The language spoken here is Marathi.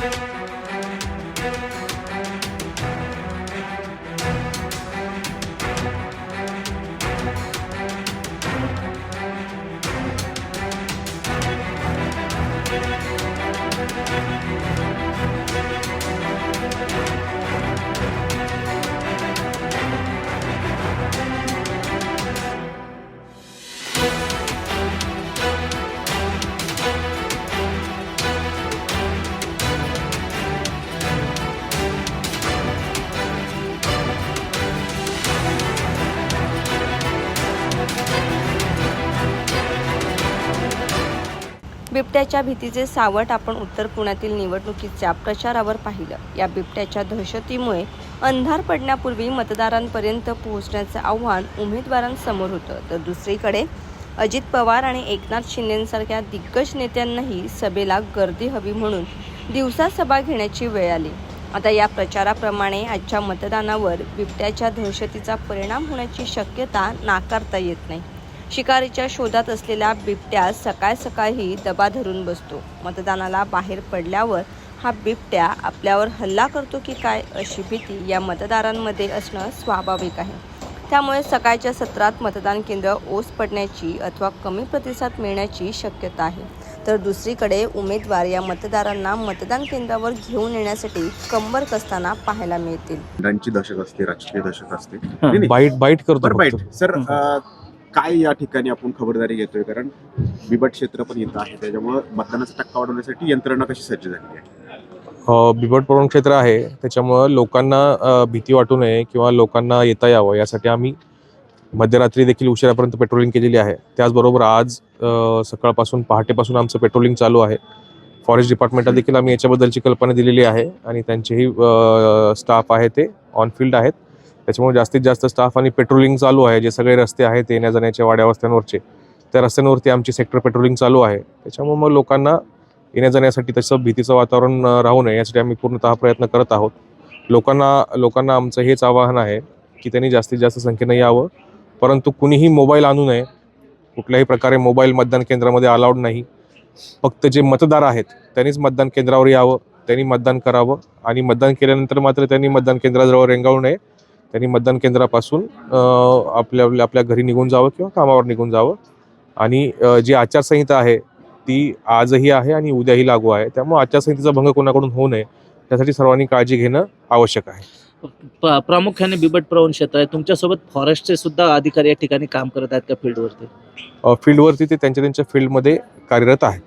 Müzik बिबट्याच्या भीतीचे सावट आपण उत्तर पुण्यातील निवडणुकीच्या प्रचारावर पाहिलं. या बिबट्याच्या दहशतीमुळे अंधार पडण्यापूर्वी मतदारांपर्यंत पोहोचण्याचं आव्हान उमेदवारांसमोर होतं. तर दुसरीकडे अजित पवार आणि एकनाथ शिंदेसारख्या दिग्गज नेत्यांनाही सभेला गर्दी हवी म्हणून दिवसा सभा घेण्याची वेळ आली. आता या प्रचाराप्रमाणे आजच्या मतदानावर बिबट्याच्या दहशतीचा परिणाम होण्याची शक्यता नाकारता येत नाही. शिकारीच्या शोधात असलेला बिबट्या सकाळ सकाळी दबा धरून बसतो. मतदानाला बाहेर पडल्यावर हा बिबट्या आपल्यावर हल्ला करतो की काय अशी भीती या मतदारांमध्ये असणं स्वाभाविक आहे. त्यामुळे सकाळच्या सत्रात मतदान केंद्र ओस पडण्याची अथवा कमी प्रतिसाद मिळण्याची शक्यता आहे. तर दुसरीकडे उमेदवार या मतदारांना मतदान केंद्रावर घेऊन येण्यासाठी कंबर कसताना पाहायला मिळतील. दहशत असते राजकीय दहशत असते. बाईट बाईट करतो. बाईट सर काय या ठिकाणी आपण खबरदारी घेतोय? कारण बिबट क्षेत्र पण इथं आहे. त्याच्यामुळं मतदानाचा टक्का वाढवण्यासाठी यंत्रणा कशी सज्ज झाली आहे? बिबट प्रवण क्षेत्र आहे. त्याच्यामुळं लोकांना भीती वाटू नये किंवा लोकांना येता यावं. यासाठी आम्ही मध्यरात्री देखील उशिरापर्यंत पेट्रोलिंग केलेली आहे. त्याचबरोबर आज सकाळपासून पहाटेपासून आमचं पेट्रोलिंग चालू आहे. फॉरेस्ट डिपार्टमेंटला देखील आम्ही याच्याबद्दलची कल्पना दिलेली आहे आणि त्यांचेही स्टाफ आहे ते ऑन फील्ड आहेत. त्याच्यामुळे जास्तीत जास्त स्टाफ आणि पेट्रोलिंग चालू आहे. जे सगळे रस्ते आहेत येण्या जाण्याच्या वाड्या वस्त्यांवरचे त्या रस्त्यांवरती आमची सेक्टर पेट्रोलिंग चालू आहे. त्याच्यामुळे मग लोकांना येण्या जाण्यासाठी तसं भीतीचं वातावरण राहू नये यासाठी आम्ही पूर्णतः प्रयत्न करत आहोत. लोकांना लोकांना आमचं हेच आवाहन आहे की त्यांनी जास्तीत जास्त संख्येनं यावं. परंतु कुणीही मोबाईल आणू नये. कुठल्याही प्रकारे मोबाईल मतदान केंद्रामध्ये अलाउड नाही. फक्त जे मतदार आहेत त्यांनीच मतदान केंद्रावर यावं त्यांनी मतदान करावं आणि मतदान केल्यानंतर मात्र त्यांनी मतदान केंद्राजवळ रेंगाळू नये. त्यांनी मतदान केंद्रापासून आपल्या आपल्या घरी निघून जावं किंवा कामावर निघून जावं. आणि जी आचारसंहिता आहे ती आजही आहे आणि उद्याही लागू आहे. त्यामुळे आचारसंहितेचा भंग कोणाकडून होऊ नये त्यासाठी सर्वांनी काळजी घेणं आवश्यक आहे. प्रामुख्याने बिबट प्रवण क्षेत्र आहे. तुमच्यासोबत फॉरेस्टचे सुद्धा अधिकारी या ठिकाणी काम करत आहेत का फील्डवरती फील्डवरती ते त्यांच्या त्यांच्या फील्डमध्ये कार्यरत आहेत.